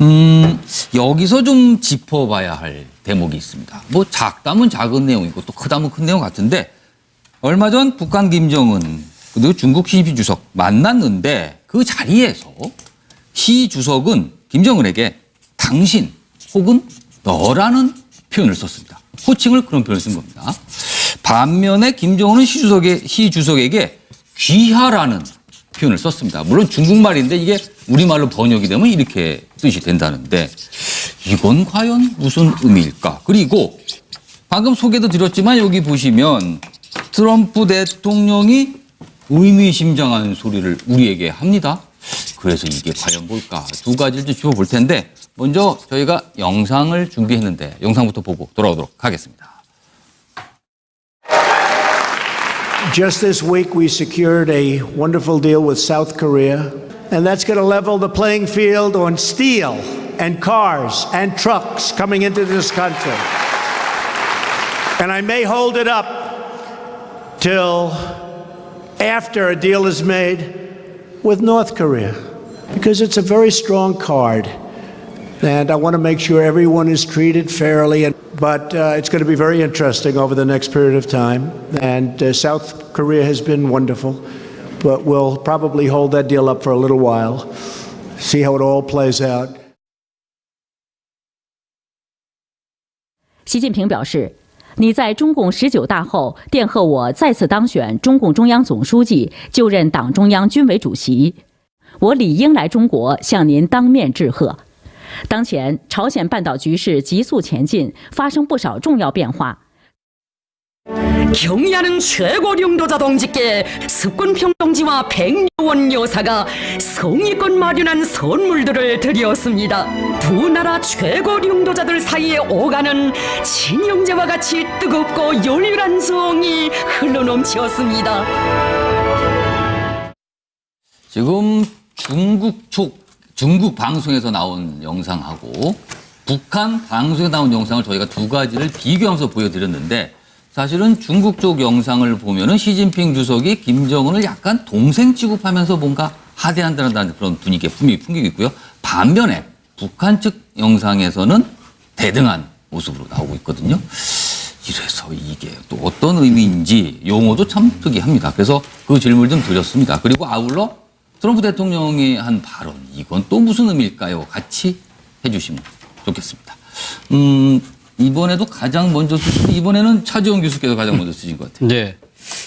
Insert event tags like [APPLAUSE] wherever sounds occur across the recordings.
음, 여기서 좀 짚어봐야 할 대목이 있습니다. 뭐 작다면 작은 내용이고 또 크다면 큰 내용 같은데 얼마 전 북한 김정은 그리고 중국 시진핑 주석 만났는데 그 자리에서 시 주석은 김정은에게 당신 혹은 너라는 표현을 썼습니다. 호칭을 그런 표현을 쓴 겁니다. 반면에 김정은은 시 주석에 시 주석에게 귀하라는 표현을 썼습니다. 물론 중국말인데 이게 우리말로 번역이 되면 이렇게 뜻이 된다는데 이건 과연 무슨 의미일까? 그리고 방금 소개도 드렸지만 여기 보시면 트럼프 대통령이 의미심장한 소리를 우리에게 합니다. 그래서 이게 과연 뭘까? 두 가지를 좀 짚어볼 텐데 먼저 저희가 영상을 준비했는데 영상부터 보고 돌아오도록 하겠습니다. Just this week, we secured a wonderful deal with South Korea, and that's going to level the playing field on steel and cars and trucks coming into this country. And I may hold it up till after a deal is made with North Korea, because it's a very strong card. And I want to make sure everyone is treated fairly. And, but uh, it's going to be very interesting over the next period of time. And uh, South Korea has been wonderful, but we'll probably hold that deal up for a little while, see how it all plays out. 习近平表示，你在中共十九大后电贺我再次当选中共中央总书记，就任党中央军委主席，我理应来中国向您当面致贺。 当前朝鲜半岛局势急速前进，发生不少重要变化。 경의하는 최고領導자 동지께 습권평 동지와 백여원 여사가 성의껏 마련한 선물들을 드렸습니다. 두 나라 최고領導자들 사이에 오가는 친형제와 같이 뜨겁고 열렬한 정이 흘러넘치었습니다. 지금 중국 쪽 중국 방송에서 나온 영상하고 북한 방송에 나온 영상을 저희가 두 가지를 비교하면서 보여드렸는데 사실은 중국 쪽 영상을 보면은 시진핑 주석이 김정은을 약간 동생 취급하면서 뭔가 하대한다는 그런 분위기가 분명히 풍기고 있고요. 반면에 북한 측 영상에서는 대등한 모습으로 나오고 있거든요. 이래서 이게 또 어떤 의미인지 용어도 참 특이합니다. 그래서 그 질문을 좀 드렸습니다. 그리고 아울러 트럼프 대통령이 한 발언 이건 또 무슨 의미일까요? 같이 해주시면 좋겠습니다. 음 이번에도 가장 먼저 쓰신 이번에는 차지원 교수께서 가장 먼저 쓰신 것 같아요. 네.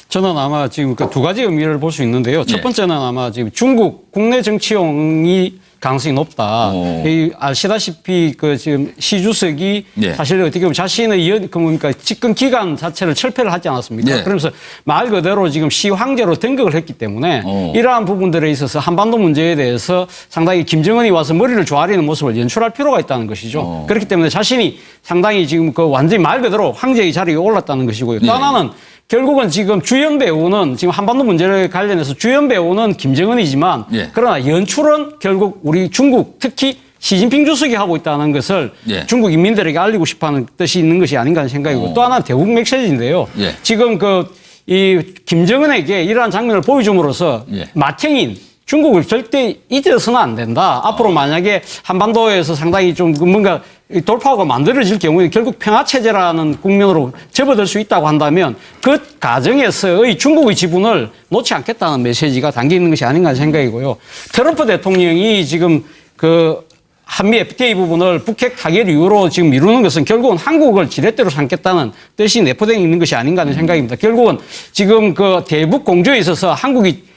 저는 아마 지금 그 두 가지 의미를 볼 수 있는데요. 네. 첫 번째는 아마 지금 중국 국내 정치용이 가능성이 높다. 오. 이 아시다시피 그 지금 시 주석이 네. 사실 어떻게 보면 자신의 연, 그 뭡니까 집권 기간 자체를 철폐를 하지 않았습니까? 네. 그러면서 말 그대로 지금 시 황제로 등극을 했기 때문에 오. 이러한 부분들에 있어서 한반도 문제에 대해서 상당히 김정은이 와서 머리를 조아리는 모습을 연출할 필요가 있다는 것이죠. 어. 그렇기 때문에 자신이 상당히 지금 그 완전히 말 그대로 황제의 자리에 올랐다는 것이고요. 또 네. 하나는 결국은 지금 주연 배우는 지금 한반도 문제를 관련해서 주연 배우는 김정은이지만 예. 그러나 연출은 결국 우리 중국 특히 시진핑 주석이 하고 있다는 것을 예. 중국 인민들에게 알리고 싶어하는 뜻이 있는 것이 아닌가 하는 생각이고 어. 또 하나는 대국 메시지인데요. 예. 지금 그 이 김정은에게 이러한 장면을 보여줌으로써 예. 마탱인 중국을 절대 잊어서는 안 된다. 앞으로 만약에 한반도에서 상당히 좀그 뭔가 이 돌파구가 만들어질 경우에 결국 평화체제라는 국면으로 접어들 수 있다고 한다면 그 과정에서의 중국의 지분을 놓지 않겠다는 메시지가 담겨 있는 것이 아닌가 생각이고요. 트럼프 대통령이 지금 그 한미 FTA 부분을 북핵 타결 이후로 지금 미루는 것은 결국은 한국을 지렛대로 삼겠다는 뜻이 내포되어 있는 것이 아닌가 하는 생각입니다. 결국은 지금 그 대북 공조에 있어서 한국이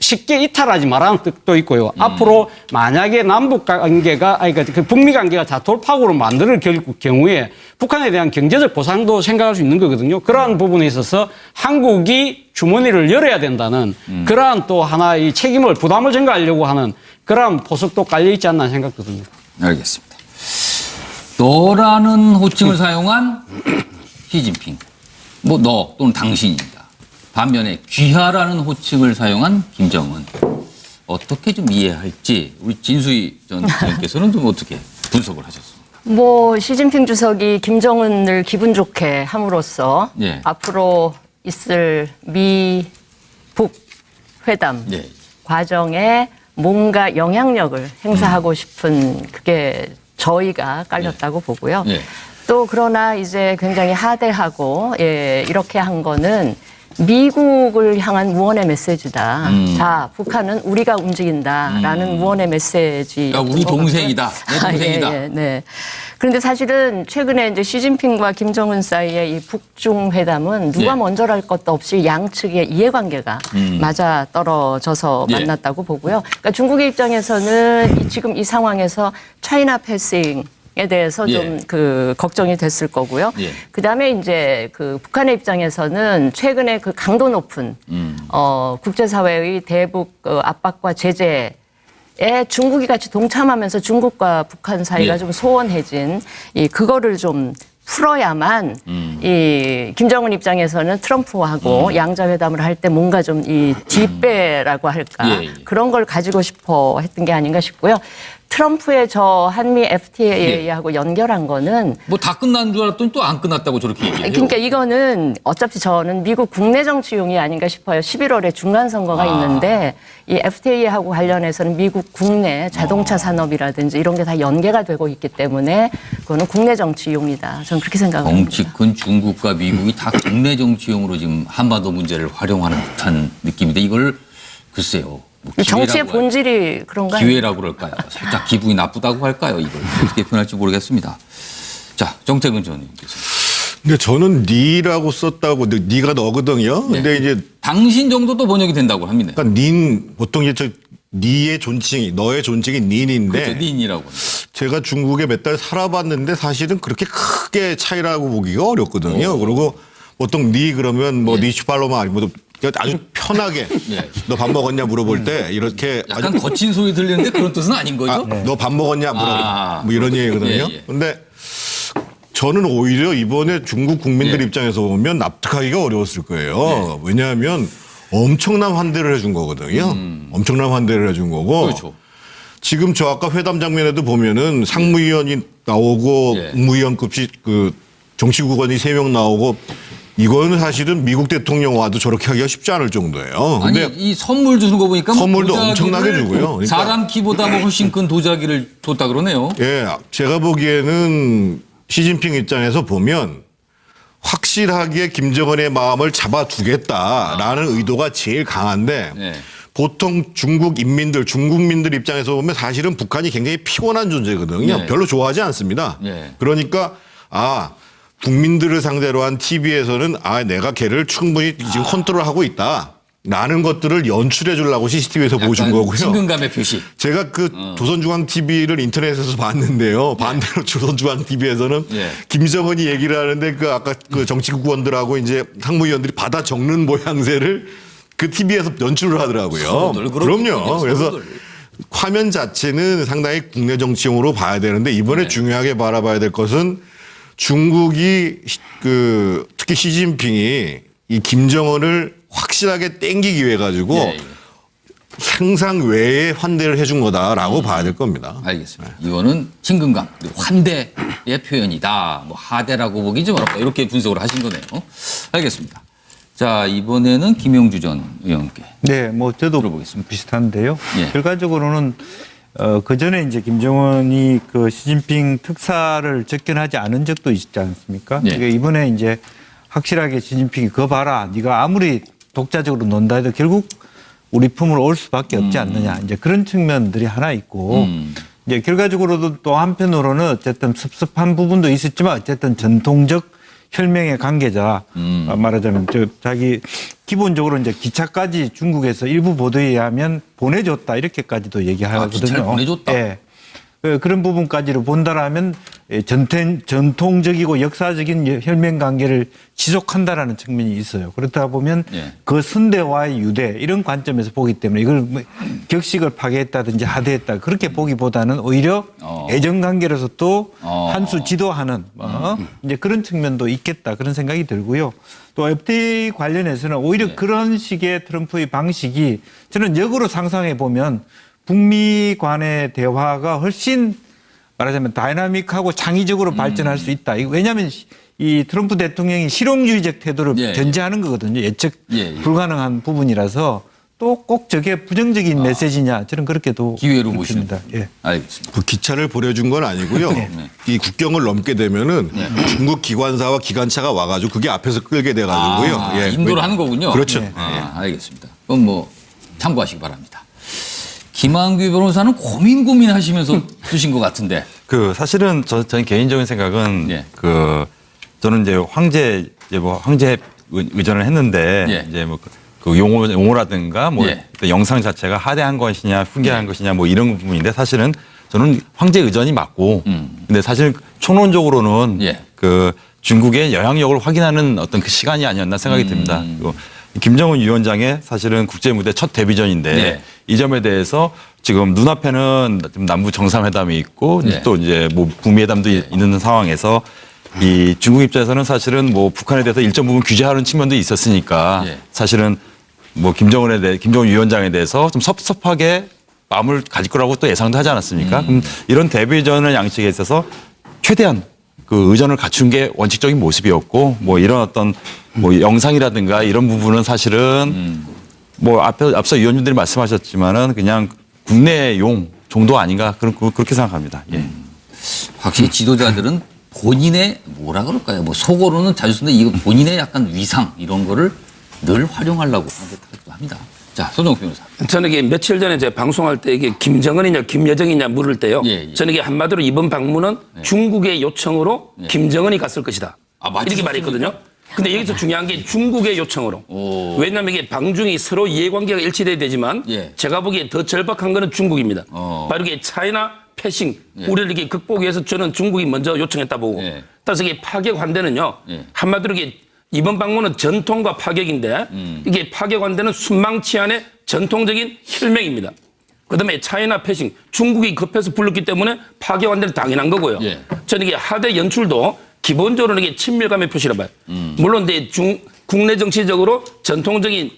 쉽게 이탈하지 말라는 뜻도 있고요. 앞으로 만약에 남북 관계가, 아니, 그러니까 그 북미 관계가 다 돌파구로 만들 경우에 북한에 대한 경제적 보상도 생각할 수 있는 거거든요. 그러한 부분에 있어서 한국이 주머니를 열어야 된다는 그러한 또 하나의 책임을, 부담을 전가하려고 하는 그러한 보석도 깔려 있지 않나 생각도 듭니다. 알겠습니다. 너라는 호칭을 사용한 [CLEARS THROAT] 시진핑, 뭐 너 또는 당신입니다. 반면에 귀하라는 호칭을 사용한 김정은 어떻게 좀 이해할지 우리 진수희 전 의원께서는 좀 어떻게 분석을 하셨습니까? 뭐 시진핑 주석이 김정은을 기분 좋게 함으로써 예. 앞으로 있을 미북 회담 네. 과정에 뭔가 영향력을 행사하고 싶은 그게 저희가 깔렸다고 보고요. 예. 또 그러나 이제 굉장히 하대하고 예, 이렇게 한 거는 미국을 향한 무언의 메시지다. 음. 자, 북한은 우리가 움직인다라는 무언의 메시지. 그러니까 우리 동생이다. 내 동생이다. 예, 예, 네. 그런데 사실은 최근에 이제 시진핑과 김정은 사이의 이 북중 회담은 누가 예. 먼저랄 것도 없이 양측의 이해관계가 맞아 떨어져서 음. 예. 만났다고 보고요. 그러니까 중국의 입장에서는 이- 지금 이 상황에서 차이나 패싱 에 대해서 예. 좀그 걱정이 됐을 거고요. 예. 그다음에 이제 그 북한의 입장에서는 최근에 그 강도 높은 음. 어 국제사회의 대북 어, 압박과 제재 에 중국이 같이 동참하면서 중국과 북한 사이가 예. 좀 소원해진 이 그거를 좀 풀어야만 음. 이 김정은 입장에서는 트럼프하고 양자 회담을 할 때 뭔가 좀 이 뒷배라고 할까 예, 예. 그런 걸 가지고 싶어 했던 게 아닌가 싶고요. 트럼프의 저 한미 예. FTA하고 연결한 거는 뭐 다 끝난 줄 알았더니 또 안 끝났다고 저렇게 얘기해요. 그러니까 이거는 어차피 저는 미국 국내 정치용이 아닌가 싶어요. 11월에 중간 선거가 아. 있는데 이 FTA하고 관련해서는 미국 국내 자동차 어. 산업이라든지 이런 게 다 연계가 되고 있기 때문에 그거는 국내 정치용이다. 저는 그렇게 생각합니다. 정치권 중국과 미국이 다 국내 정치용으로 지금 한반도 문제를 활용하는 듯한 느낌인데 이걸 글쎄요. 뭐 정치의 기회라고 본질이 그런가요? 기회라고 그럴까요? 살짝 기분이 나쁘다고 할까요? 이걸 [LAUGHS] 어떻게 표현할지 모르겠습니다. 자, 정태근 전 의원께서. 근데 저는 니라고 썼다고 근데 니가 너거든요. 네. 근데 이제 당신 정도도 번역이 된다고 합니다. 그러니까 닌 보통 이제 저 니의 존칭이 너의 존칭이 닌인데 그렇죠. 닌이라고. 제가 중국에 몇 달 살아봤는데 사실은 그렇게 크게 차이라고 보기가 어렵거든요. 그리고 보통 니 그러면 뭐 니 슈팔로마 아니면 아주 편하게 예. 너밥 먹었냐 물어볼 때 이렇게 약간 아주 거친 소리 들리는데 그런 뜻은 아닌 거죠? 너밥 먹었냐 물어봐 아. 뭐 이런 얘기거든요. 예, 예. 근데 저는 오히려 이번에 중국 국민들 예. 입장에서 보면 납득하기가 어려웠을 거예요. 왜냐하면 엄청난 환대를 해준 거거든요. 엄청난 환대를 해준 거고 음. 그렇죠. 지금 저 아까 회담 장면에도 보면은 상무위원이 나오고 예. 국무위원급이 그 정치국원이 세 명 나오고 이거는 사실은 미국 대통령 와도 저렇게 하기가 쉽지 않을 정도예요. 아니 근데 이 선물 주는 거 보니까 뭐 선물도 도자기를 엄청나게 주고요. 그러니까. 사람 키보다 뭐 훨씬 큰 도자기를 줬다 그러네요. 예, 제가 보기에는 시진핑 입장에서 보면 확실하게 김정은의 마음을 잡아두겠다라는 의도가 제일 강한데 네. 보통 중국 인민들, 중국민들 입장에서 보면 사실은 북한이 굉장히 피곤한 존재거든요. 네. 별로 좋아하지 않습니다. 네. 그러니까 아 국민들을 상대로 한 TV에서는 아 내가 걔를 충분히 지금 컨트롤하고 있다. 라는 것들을 연출해 주려고 CCTV에서 보여준 거고요. 친근감의 표시. 제가 그 조선중앙 TV를 인터넷에서 [LAUGHS] 봤는데요. 반대로 조선중앙 TV에서는 예. 김정은이 얘기를 하는데 그 아까 그 정치국원들하고 이제 상무위원들이 받아 적는 모양새를 그 TV에서 연출을 하더라고요. 서로들 그렇군요. 그럼요. 그래서 서로들. 화면 자체는 상당히 국내 정치용으로 봐야 되는데 이번에 네. 중요하게 바라봐야 될 것은 중국이 시- 그 특히 시진핑이 이 김정은을 확실하게 땡기기 위해 가지고 예, 예. 상상 외에 환대를 해준 거다라고 봐야 될 겁니다. 알겠습니다. 이거는 친근감, 환대의 표현이다. 뭐 하대라고 보기 좀 어렵다. 이렇게 분석을 하신 거네요. 알겠습니다. 자 이번에는 김영주 전 의원께. 네, 뭐 저도 들어보겠습니다. 비슷한데요. 예. 결과적으로는 어, 그 전에 이제 김정은이 그 시진핑 특사를 접견하지 않은 적도 있지 않습니까? 예. 그러니까 이번에 이제 확실하게 시진핑이 그거 봐라. 네가 아무리 독자적으로 논다 해도 결국 우리 품으로 올 수밖에 없지 않느냐. 이제 그런 측면들이 하나 있고 음. 이제 결과적으로도 또 한편으로는 어쨌든 섭섭한 부분도 있었지만 어쨌든 전통적 혈맹의 관계자 음. 아, 말하자면 저 자기 기본적으로 이제 기차까지 중국에서 일부 보도에 의하면 보내줬다 이렇게까지도 얘기하거든요. 아, 기차를 보내줬다? 예. 그- 그런 부분까지로 본다라면 예, 전통, 전통적이고 역사적인 혈맹 관계를 지속한다라는 측면이 있어요. 그렇다 보면 예. 그 선대와의 유대 이런 관점에서 보기 때문에 이걸 뭐 격식을 파괴했다든지 하대했다 그렇게 보기보다는 오히려 어. 애정 관계로서 또 어. 한수 지도하는 어? 이제 그런 측면도 있겠다 그런 생각이 들고요. 또 FTA 관련해서는 오히려 네. 그런 식의 트럼프의 방식이 저는 역으로 상상해 보면 북미 간의 대화가 훨씬 말하자면 다이나믹하고 창의적으로 발전할 수 있다. 왜냐하면 시- 이 트럼프 대통령이 실용주의적 태도를 예, 예. 견지하는 거거든요. 예측 예, 예. 불가능한 부분이라서 또 꼭 저게 부정적인 메시지냐 저는 그렇게도 기회로. 보시는. 예. 알겠습니다. 그 기차를 보내준 건 아니고요. 이 국경을 넘게 되면은 중국 기관사와 기관차가 와가지고 그게 앞에서 끌게 돼가지고요. 아, 예. 인도를 하는 거군요. 그렇죠. 아, 알겠습니다. 그럼 뭐 참고하시기 바랍니다. 김한규 변호사는 고민 고민하시면서 [LAUGHS] 쓰신 것 같은데. 그 사실은 저, 저는 개인적인 생각은 예. 그 저는 이제 황제 이제 뭐 황제 의- 의전을 했는데 예. 이제 뭐 그 용어 용어라든가 뭐 예. 그 영상 자체가 하대한 것이냐 훈계한 것이냐 뭐 이런 부분인데 사실은 저는 황제 의전이 맞고 근데 사실 총론적으로는 음. 예. 그 중국의 영향력을 확인하는 어떤 그 시간이 아니었나 생각이 음. 듭니다. 그리고 김정은 위원장의 사실은 국제 무대 첫 데뷔전인데 네. 이 점에 대해서 지금 눈앞에는 지금 남북 정상회담이 있고 네. 또 이제 뭐 북미회담도 있는 상황에서 이 중국 입장에서는 사실은 뭐 북한에 대해서 일정 부분 규제하는 측면도 있었으니까 예. 사실은 뭐 김정은에 대해 김정은 위원장에 대해서 좀 섭섭하게 마음을 가질 거라고 또 예상도 하지 않았습니까? 그럼 이런 데뷔전을 양식에 있어서 최대한 그 의전을 갖춘 게 원칙적인 모습이었고 뭐 이런 어떤 뭐 영상이라든가 이런 부분은 사실은 뭐 앞에 앞서 위원님들이 말씀하셨지만은 그냥 국내용 정도 아닌가 그런 그렇게 생각합니다. 예. 확실히 지도자들은 본인의 뭐라 그럴까요? 뭐 속어로는 자주 쓰는데 이거 본인의 약간 위상 이런 거를 늘 활용하려고 하는 같기도 합니다. 자, 손정욱 변호사. 저는 이게 며칠 전에 제가 방송할 때 이게 김정은이냐 김여정이냐 물을 때요. 예, 예. 저는 이게 한마디로 이번 방문은 중국의 요청으로 김정은이 갔을 것이다. 아, 맞- 이렇게 말했거든요. 근데 여기서 중요한 게 중국의 요청으로. 오. 왜냐하면 이게 방중이 서로 이해관계가 일치돼야 되지만 예. 제가 보기에 더 절박한 거는 중국입니다. 어. 바로 이게 차이나 패싱 우리를 이렇게 극복하기 위해서 저는 중국이 먼저 요청했다 보고 예. 따라서 이게 파격 환대는요 예. 한마디로 이게 이번 방문은 전통과 파격인데 음. 이게 파격 환대는 순망치 안의 전통적인 혈맹입니다. 그다음에 차이나 패싱 중국이 급해서 불렀기 때문에 파격 환대는 당연한 거고요. 예. 저는 이게 하대 연출도 기본적으로는 이게 친밀감의 표시라 봐요. 음. 물론 이제 중 국내 정치적으로 전통적인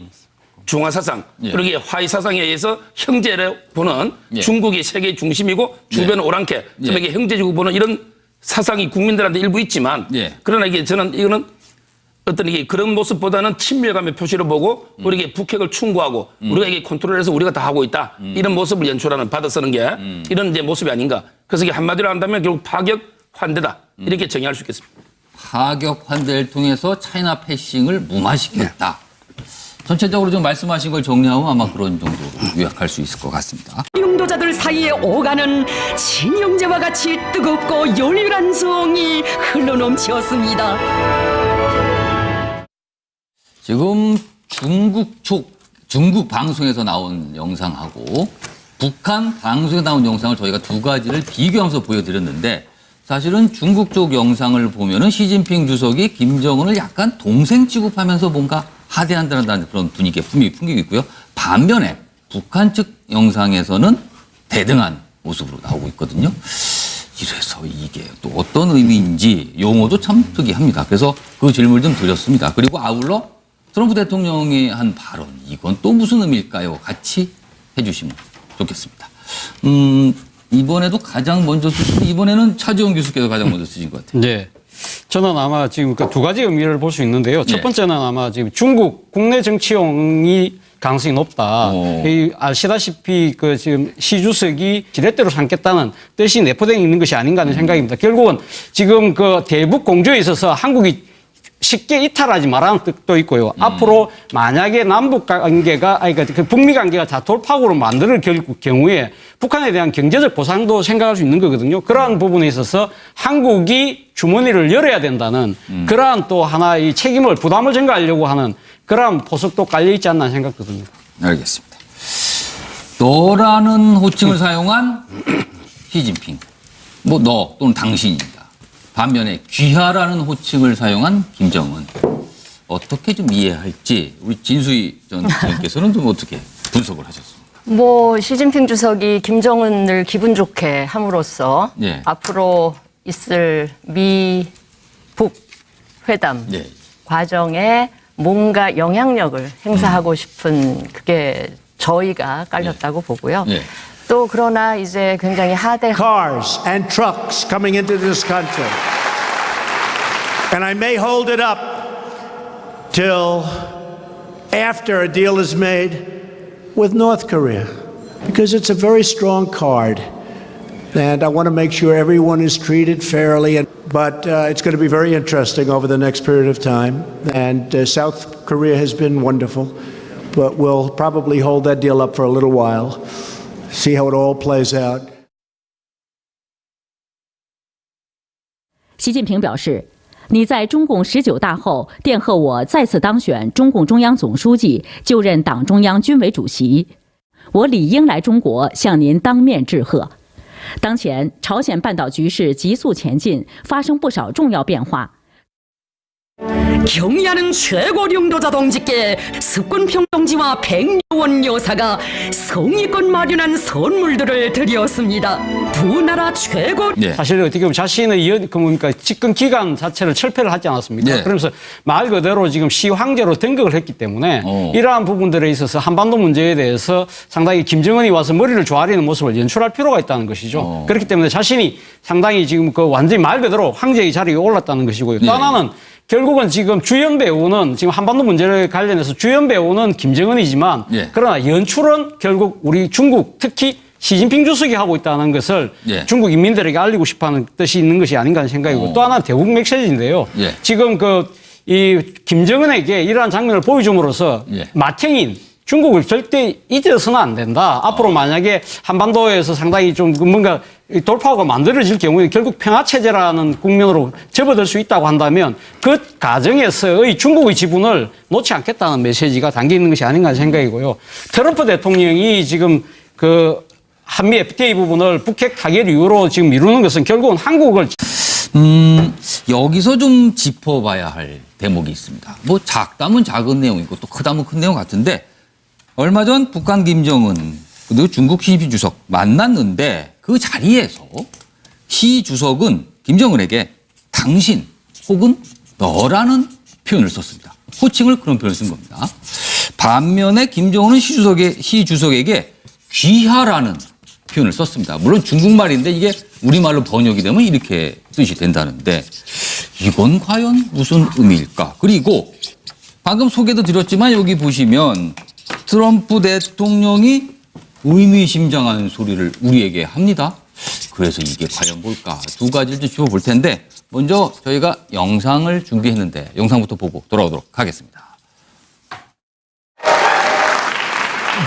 중화 사상 예. 그리고 이게 화해 사상에 의해서 형제를 보는 예. 중국이 세계 중심이고 주변은 오랑캐 좀 예. 이게 형제지고 보는 이런 사상이 국민들한테 일부 있지만 예. 그러나 이게 저는 이거는 어떤 이게 그런 모습보다는 친밀감의 표시를 보고 음. 우리에게 북핵을 충고하고 우리가 이게 컨트롤해서 우리가 다 하고 있다 음. 이런 모습을 연출하는 받아 쓰는 게 이런 이제 모습이 아닌가 그래서 이게 한마디로 한다면 결국 파격 환대다 음. 이렇게 정의할 수 있겠습니다. 파격 환대를 통해서 차이나 패싱을 무마시켰다. 전체적으로 좀 말씀하신 걸 정리하면 아마 그런 정도로 요약할 수 있을 것 같습니다. 용도자들 사이에 오가는 친형제와 같이 뜨겁고 열렬한 성이 흘러넘치었습니다. 지금 중국 쪽, 중국 방송에서 나온 영상하고 북한 방송에 나온 영상을 저희가 두 가지를 비교하면서 보여드렸는데 사실은 중국 쪽 영상을 보면은 시진핑 주석이 김정은을 약간 동생 취급하면서 뭔가 하대한다는 그런 분위기가 분명히 풍기고 있고요. 반면에 북한 측 영상에서는 대등한 모습으로 나오고 있거든요. 이래서 이게 또 어떤 의미인지 용어도 참 특이합니다. 그래서 그 질문을 좀 드렸습니다. 그리고 아울러 트럼프 대통령이 한 발언 이건 또 무슨 의미일까요? 같이 해주시면 좋겠습니다. 음 이번에도 가장 먼저 쓰신 이번에는 차지원 교수께서 가장 먼저 쓰신 것 같아요. 네. 저는 아마 지금 그 두 가지 의미를 볼 수 있는데요. 네. 첫 번째는 아마 지금 중국 국내 정치용이 가능성이 높다. 오. 이 아시다시피 그 지금 시 주석이 지렛대로 삼겠다는 뜻이 내포되어 있는 것이 아닌가 하는 생각입니다. 결국은 지금 그 대북 공조에 있어서 한국이 쉽게 이탈하지 말라는 뜻도 있고요. 앞으로 만약에 남북 관계가 아니 그러니까 그 북미 관계가 다 돌파구로 만들 경우에 북한에 대한 경제적 보상도 생각할 수 있는 거거든요. 그러한 부분에 있어서 한국이 주머니를 열어야 된다는 그러한 또 하나의 책임을 부담을 전가하려고 하는 그러한 포석도 깔려 있지 않나 생각거든요. 알겠습니다. 너라는 호칭을 사용한 [CLEARS THROAT] 시진핑. 뭐 너 또는 당신입니다. 반면에 귀하라는 호칭을 사용한 김정은. 어떻게 좀 이해할지 우리 진수희 전 의원께서는 좀 어떻게 분석을 하셨습니까? 뭐 시진핑 주석이 김정은을 기분 좋게 함으로써 예. 앞으로 있을 미북 회담 예. 과정에 뭔가 영향력을 행사하고 싶은 그게 저희가 깔렸다고 보고요. 예. 또 그러나 이제 굉장히 하대 cars and trucks coming into this country. And I may hold it up till after a deal is made with North Korea because it's a very strong card. And I want to make sure everyone is treated fairly. And, but uh, it's going to be very interesting over the next period of time. And uh, South Korea has been wonderful, but we'll probably hold that deal up for a little while, See how it all plays out. 习近平表示，你在中共十九大后电贺我再次当选中共中央总书记，就任党中央军委主席，我理应来中国向您当面致贺。当前朝鲜半岛局势急速前进，发生不少重要变化。 경의하는 최고 령도자 동지께 습권평 동지와 백여원 여사가 성의껏 마련한 선물들을 드렸습니다. 두 나라 최고 예. 사실 어떻게 보면 자신의 연, 그 뭡니까 집권 기간 자체를 철폐를 하지 않았습니까? 네. 그러면서 말 그대로 지금 시황제로 등극을 했기 때문에 어. 이러한 부분들에 있어서 한반도 문제에 대해서 상당히 김정은이 와서 머리를 조아리는 모습을 연출할 필요가 있다는 것이죠. 어. 그렇기 때문에 자신이 상당히 지금 그 완전히 말 그대로 황제의 자리에 올랐다는 것이고요. 또 네. 하나는 결국은 지금 주연 배우는 지금 한반도 문제를 관련해서 주연 배우는 김정은이지만 예. 그러나 연출은 결국 우리 중국 특히 시진핑 주석이 하고 있다는 것을 예. 중국 인민들에게 알리고 싶어하는 뜻이 있는 것이 아닌가 하는 생각이고 어. 또 하나 대국 메시지인데요. 예. 지금 그 이 김정은에게 이러한 장면을 보여줌으로써 예. 마탱인 중국을 절대 잊어서는 안 된다. 앞으로 만약에 한반도에서 상당히 좀 뭔가 이 돌파구가 만들어질 경우에 결국 평화 체제라는 국면으로 접어들 수 있다고 한다면 그 과정에서의 중국의 지분을 놓지 않겠다는 메시지가 담겨 있는 것이 아닌가 생각이고요. 트럼프 대통령이 지금 그 한미 FTA 부분을 북핵 타결 이후로 지금 미루는 것은 결국은 한국을 음, 여기서 좀 짚어봐야 할 대목이 있습니다. 뭐 작다면 작은 내용이고 또 크다면 큰 내용 같은데 얼마 전 북한 김정은 그리고 중국 시진핑 주석 만났는데 그 자리에서 시 주석은 김정은에게 당신 혹은 너라는 표현을 썼습니다. 호칭을 그런 표현을 쓴 겁니다. 반면에 김정은은 시 주석에 시 주석에게 귀하라는 표현을 썼습니다. 물론 중국말인데 이게 우리말로 번역이 되면 이렇게 뜻이 된다는데 이건 과연 무슨 의미일까? 그리고 방금 소개도 드렸지만 여기 보시면 트럼프 대통령이 의미심장한 소리를 우리에게 합니다. 그래서 이게 과연 뭘까? 두 가지를 좀 짚어볼 텐데 먼저 저희가 영상을 준비했는데 영상부터 보고 돌아오도록 하겠습니다.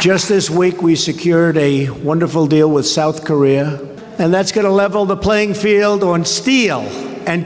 Just this week, we secured a wonderful deal with South Korea, and that's going to level the playing field on steel and